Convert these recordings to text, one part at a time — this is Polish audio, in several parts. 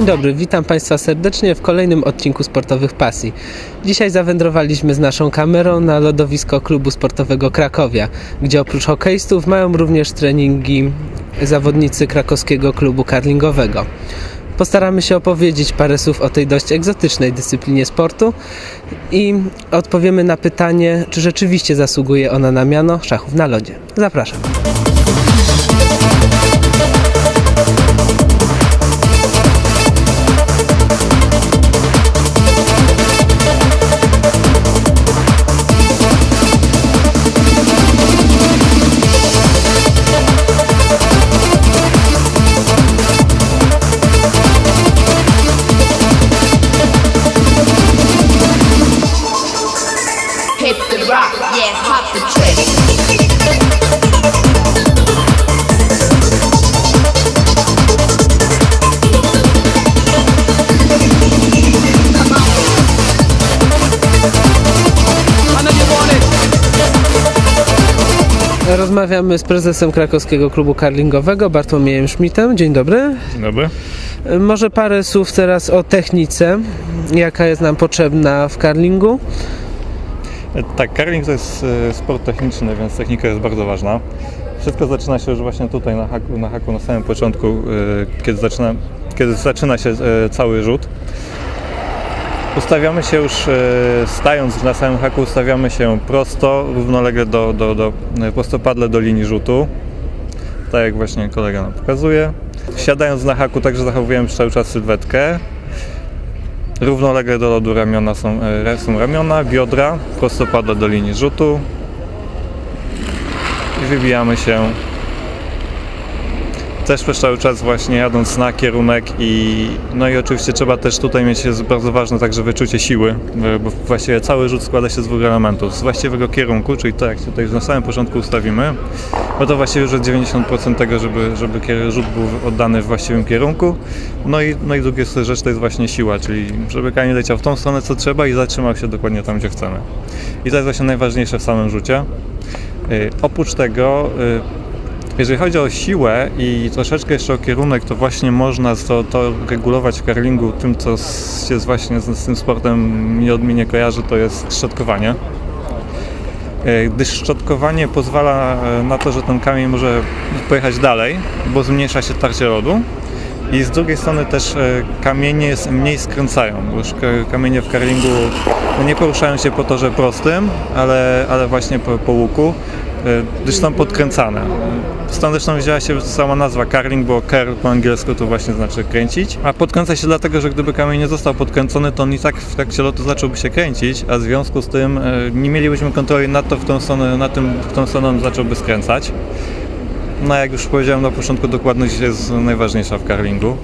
Dzień dobry, witam Państwa serdecznie w kolejnym odcinku Sportowych Pasji. Dzisiaj zawędrowaliśmy z naszą kamerą na lodowisko klubu sportowego Krakowia, gdzie oprócz hokeistów mają również treningi zawodnicy krakowskiego klubu karlingowego. Postaramy się opowiedzieć parę słów o tej dość egzotycznej dyscyplinie sportu i odpowiemy na pytanie, czy rzeczywiście zasługuje ona na miano szachów na lodzie. Zapraszam. Rozmawiamy z prezesem krakowskiego klubu karlingowego Bartłomiejem Schmidtem. Dzień dobry. Dzień dobry. Może parę słów teraz o technice, jaka jest nam potrzebna w karlingu. Tak, curling to jest e, sport techniczny, więc technika jest bardzo ważna. Wszystko zaczyna się już właśnie tutaj na haku, na, haku, na samym początku, e, kiedy zaczyna, kiedy zaczyna się e, cały rzut. Ustawiamy się już, e, stając na samym haku, ustawiamy się prosto, równolegle do, do, do e, prostopadle do linii rzutu. Tak jak właśnie kolega nam pokazuje. Siadając na haku, także zachowujemy cały czas sylwetkę. Równolegle do lodu ramiona są, e, są ramiona, biodra, prostopadle do linii rzutu i wybijamy się też przez cały czas właśnie jadąc na kierunek i no i oczywiście trzeba też tutaj mieć bardzo ważne także wyczucie siły, e, bo właściwie cały rzut składa się z dwóch elementów. Z właściwego kierunku, czyli to jak się tutaj na samym początku ustawimy, bo to właściwie już jest 90% tego, żeby, żeby rzut był oddany w właściwym kierunku. No i, no i druga rzecz to jest właśnie siła, czyli żeby kamień leciał w tą stronę co trzeba i zatrzymał się dokładnie tam, gdzie chcemy. I to jest właśnie najważniejsze w samym rzucie. Y, Oprócz tego, y, jeżeli chodzi o siłę i troszeczkę jeszcze o kierunek, to właśnie można to, to regulować w karlingu tym, co się właśnie z, z tym sportem nieodmiennie kojarzy, to jest szczotkowanie. E, Gdyż szczotkowanie pozwala e, na to, że ten kamień może pojechać dalej, bo zmniejsza się tarcie lodu. I z drugiej strony też e, kamienie mniej skręcają, bo już ka- kamienie w karlingu no nie poruszają się po torze prostym, ale, ale właśnie po, po łuku, gdyż są podkręcane. Stąd zresztą wzięła się sama nazwa karling, bo curl po angielsku to właśnie znaczy kręcić, a podkręca się dlatego, że gdyby kamień nie został podkręcony, to on i tak w trakcie lotu zacząłby się kręcić, a w związku z tym e, nie mielibyśmy kontroli nad to, w tą stronę, na tym, w tą stronę on zacząłby skręcać. No jak już powiedziałem na początku, dokładność jest najważniejsza w karlingu.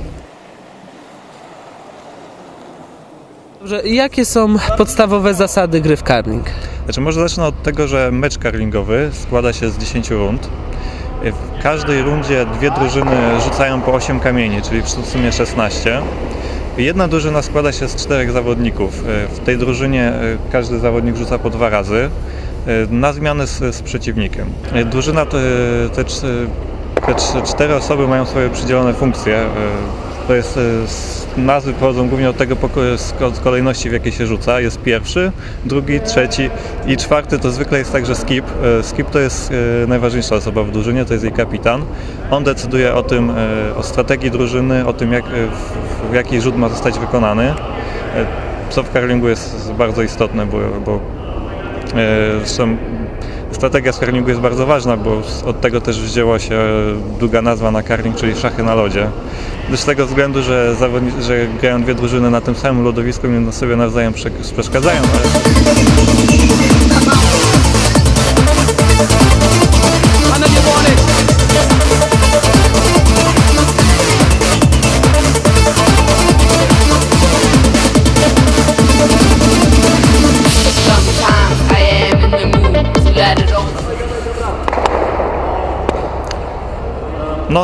Dobrze, jakie są podstawowe zasady gry w karling? Znaczy może zacznę od tego, że mecz karlingowy składa się z 10 rund. W każdej rundzie dwie drużyny rzucają po 8 kamieni, czyli w sumie 16. Jedna drużyna składa się z czterech zawodników. W tej drużynie e, każdy zawodnik rzuca po dwa razy e, na zmianę z, z przeciwnikiem. E, Drużyna te, te, te cz- cztery osoby mają swoje przydzielone funkcje. To jest, e, nazwy pochodzą głównie od tego z ko- z kolejności w jakiej się rzuca. Jest pierwszy, drugi, trzeci i czwarty to zwykle jest także skip. E, Skip to jest e, najważniejsza osoba w drużynie, to jest jej kapitan. On decyduje o tym, o strategii drużyny, o tym jak, w, w jaki rzut ma zostać wykonany. Co w karlingu jest bardzo istotne, bo, bo zresztą strategia z karlingu jest bardzo ważna, bo od tego też wzięła się długa nazwa na karling, czyli szachy na lodzie. Z tego względu, że, że grają dwie drużyny na tym samym lodowisku, między sobie nawzajem prze- przeszkadzają, ale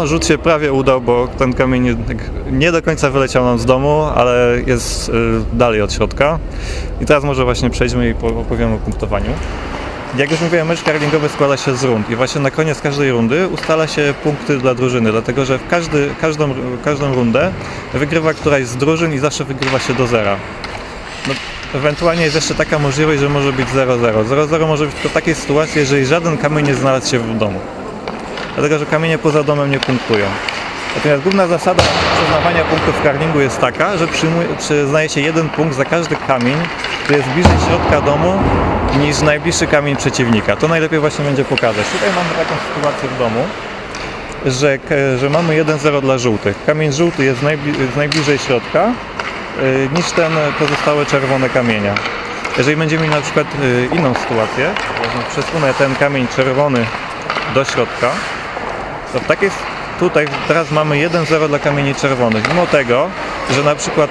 Rzut się prawie udał, bo ten kamień nie, do końca wyleciał nam z domu, ale jest y, dalej od środka. I teraz może właśnie przejdźmy i po- opowiemy o punktowaniu. Jak już mówiłem, mecz karlingowy składa się z rund i właśnie na koniec każdej rundy ustala się punkty dla drużyny, dlatego że w każdy, każdą, każdą rundę wygrywa któraś z drużyn i zawsze wygrywa się do zera. No, ewentualnie jest jeszcze taka możliwość, że może być 0-0. 0-0 może być tylko w takiej sytuacji, jeżeli żaden kamień nie znalazł się w domu. Dlatego, że kamienie poza domem nie punktują. Natomiast główna zasada przyznawania punktów w karlingu jest taka, że przyznaje się jeden punkt za każdy kamień, który jest bliżej środka domu niż najbliższy kamień przeciwnika. To najlepiej właśnie będzie pokazać. Tutaj mamy taką sytuację w domu, że, że mamy 1-0 dla żółtych. Kamień żółty jest najbli- najbliżej środka y, niż ten pozostałe czerwone kamienia. Jeżeli będziemy mieli na przykład y, inną sytuację, przesunę ten kamień czerwony do środka, to w takiej, tutaj teraz mamy 1-0 dla kamieni czerwonych. Mimo tego, że na przykład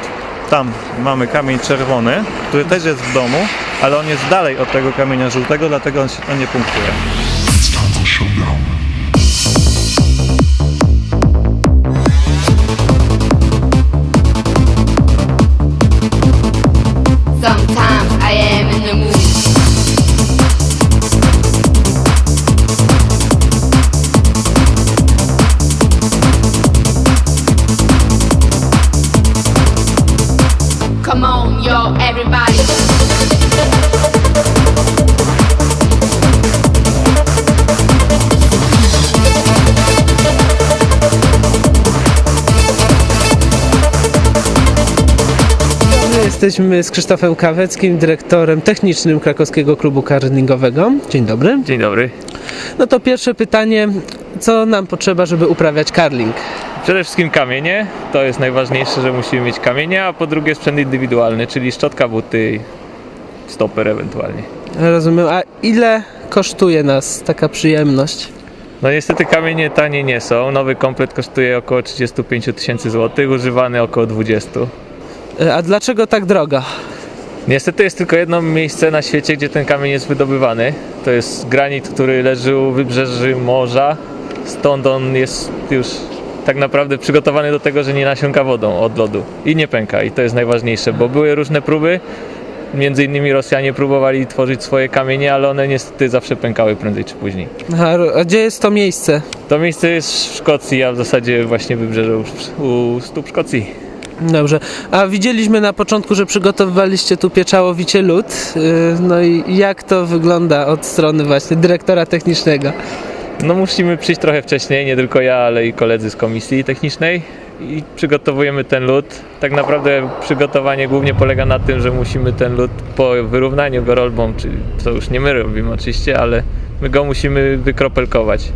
tam mamy kamień czerwony, który też jest w domu, ale on jest dalej od tego kamienia żółtego, dlatego on się on nie punktuje. Come on, yo, everybody. Jesteśmy z Krzysztofem Kaweckim, dyrektorem technicznym krakowskiego klubu karlingowego. Dzień dobry. Dzień dobry. No to pierwsze pytanie, co nam potrzeba, żeby uprawiać karling? Przede wszystkim kamienie, to jest najważniejsze, że musimy mieć kamienie, a po drugie sprzęt indywidualny, czyli szczotka, buty, stoper ewentualnie. Rozumiem, a ile kosztuje nas taka przyjemność? No niestety kamienie tanie nie są, nowy komplet kosztuje około 35 tysięcy złotych, używany około 20. E, A dlaczego tak drogo? Niestety jest tylko jedno miejsce na świecie, gdzie ten kamień jest wydobywany. To jest granit, który leży u wybrzeży morza, stąd on jest już tak naprawdę przygotowany do tego, że nie nasiąka wodą od lodu i nie pęka i to jest najważniejsze, bo były różne próby, między innymi Rosjanie próbowali tworzyć swoje kamienie, ale one niestety zawsze pękały prędzej czy później. A, gdzie jest to miejsce? To miejsce jest w Szkocji, a w zasadzie właśnie wybrzeże u, u stóp Szkocji. Dobrze. A widzieliśmy na początku, że przygotowywaliście tu pieczałowicie lód. Yy, No i jak to wygląda od strony właśnie dyrektora technicznego? No musimy przyjść trochę wcześniej, nie tylko ja, ale i koledzy z komisji technicznej i przygotowujemy ten lód. Tak naprawdę przygotowanie głównie polega na tym, że musimy ten lód po wyrównaniu go rolbą, czyli co już nie my robimy oczywiście, ale my go musimy wykropelkować.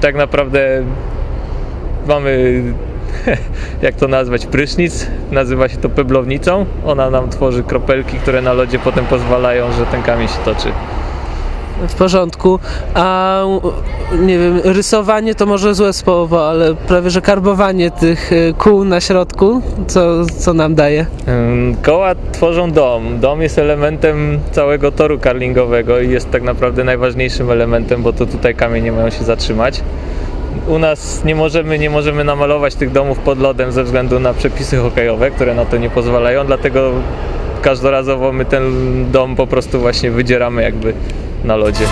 Tak naprawdę mamy, jak to nazwać, prysznic, nazywa się to peblownicą. Ona nam tworzy kropelki, które na lodzie potem pozwalają, że ten kamień się toczy. W porządku. A nie wiem, rysowanie to może złe słowo, ale prawie że karbowanie tych y, kół na środku, co, co nam daje? Koła tworzą dom. Dom jest elementem całego toru karlingowego i jest tak naprawdę najważniejszym elementem, bo to tutaj kamienie mają się zatrzymać. U nas nie możemy, nie możemy namalować tych domów pod lodem ze względu na przepisy hokejowe, które na to nie pozwalają, dlatego każdorazowo my ten dom po prostu właśnie wydzieramy jakby na lodzie.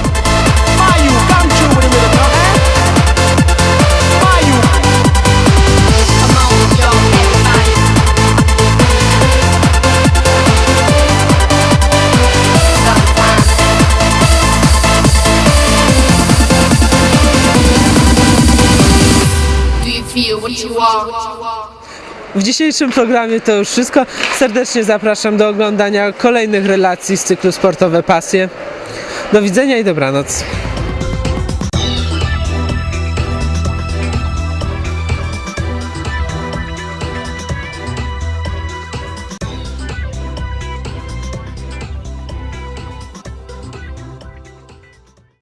Are? W dzisiejszym programie to już wszystko. Serdecznie zapraszam do oglądania kolejnych relacji z cyklu Sportowe Pasje. Do widzenia i dobranoc.